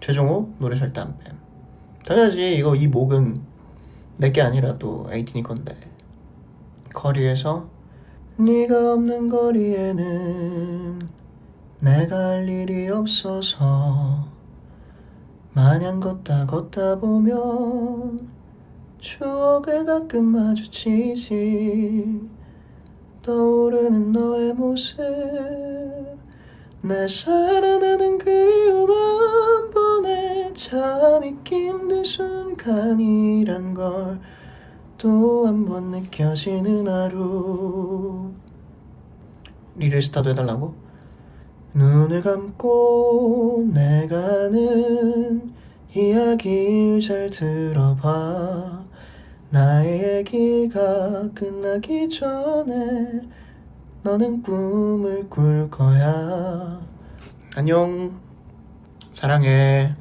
최종호 노래 절대 안 뺨. 당연하지. 이거 이 목은 내게 아니라 또 에이틴이 건데. 거리에서 네가 없는 거리에는 내가 할 일이 없어서 마냥 걷다 걷다 보면 추억을 가끔 마주치지. 떠오르는 너의 모습 날 살아나는 그리움 참 잊기 힘든 순간이란 걸 또 한 번 느껴지는 하루. 리레스타도 해달라고? 눈을 감고 내가 하는 이야기를 잘 들어봐. 나의 얘기가 끝나기 전에 너는 꿈을 꿀 거야. 안녕. 사랑해